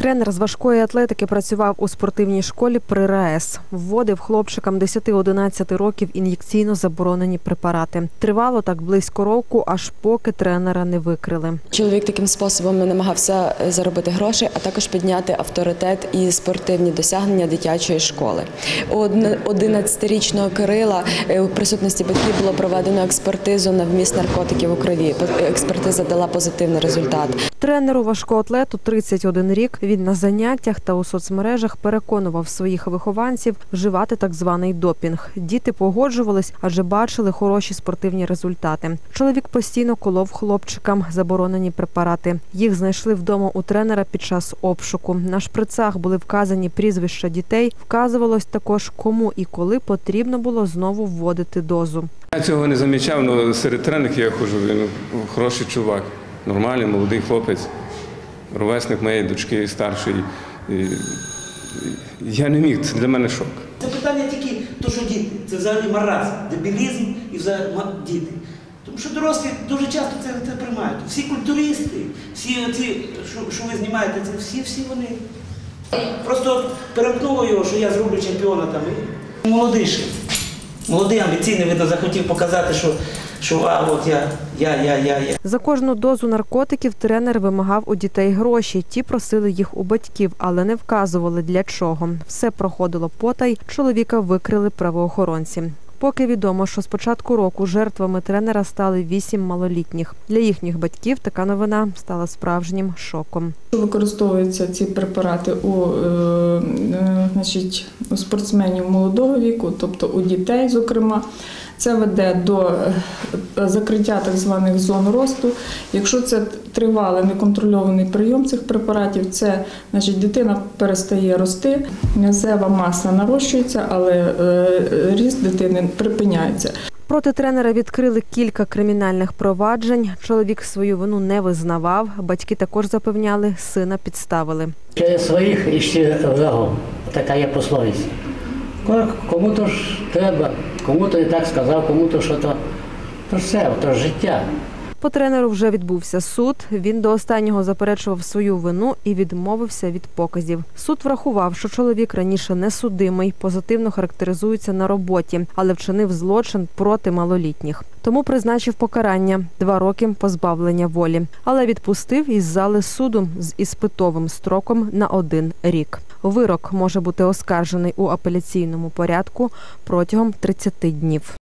Тренер з важкої атлетики працював у спортивній школі при РаЕС. Вводив хлопчикам 10-11 років ін'єкційно заборонені препарати. Тривало так близько року, аж поки тренера не викрили. Чоловік таким способом намагався заробити гроші, а також підняти авторитет і спортивні досягнення дитячої школи. У 11-річного Кирила е, у присутності батьків було проведено експертизу на вміст наркотиків у крові. Експертиза дала позитивний результат. Тренеру важкоатлету 31 рік. Він на заняттях та у соцмережах переконував своїх вихованців вживати так званий допінг. Діти погоджувались, адже бачили хороші спортивні результати. Чоловік постійно колов хлопчикам заборонені препарати. Їх знайшли вдома у тренера під час обшуку. На шприцах були вказані прізвища дітей. Вказувалось також, кому і коли потрібно було знову вводити дозу. Я цього не замічав, але серед тренерів я ходжу, він хороший чувак, нормальний, молодий хлопець, ровесник моєї дочки старшої. Я не міг, це для мене шок. Це питання тільки то, що діти. Це взагалі маразм, дебілізм і взагалі діти. Тому що дорослі дуже часто це, це приймають. Всі культуристи, всі ці, що, що ви знімаєте, це всі, всі вони. Просто перемкнуло його, що я зроблю чемпіона там. Молодий ще. Молодий, амбіційний, видно, захотів показати, що, що а, от я, я, я, я, я. За кожну дозу наркотиків тренер вимагав у дітей гроші. Ті просили їх у батьків, але не вказували для чого. Все проходило потай. Чоловіка викрили правоохоронці. Поки відомо, що з початку року жертвами тренера стали вісім малолітніх. Для їхніх батьків така новина стала справжнім шоком. Використовуються ці препарати у, е, е, значить, у спортсменів молодого віку, тобто у дітей, зокрема. Це веде до е, закриття так званих зон росту. Якщо це тривалий неконтрольований прийом цих препаратів, це значить дитина перестає рости, м'язева маса нарощується, але е, ріст дитини припиняється. Проти тренера відкрили кілька кримінальних проваджень. Чоловік свою вину не визнавав. Батьки також запевняли, сина підставили. Через своїх іще врагов. Така є пословиця. Ко- Кому-то ж треба, кому-то і так сказав, кому-то що то. То ж все, то життя. По тренеру вже відбувся суд. Він до останнього заперечував свою вину і відмовився від показів. Суд врахував, що чоловік раніше не судимий, позитивно характеризується на роботі, але вчинив злочин проти малолітніх. Тому призначив покарання два роки позбавлення волі, але відпустив із зали суду з іспитовим строком на один рік. Вирок може бути оскаржений у апеляційному порядку протягом 30 днів.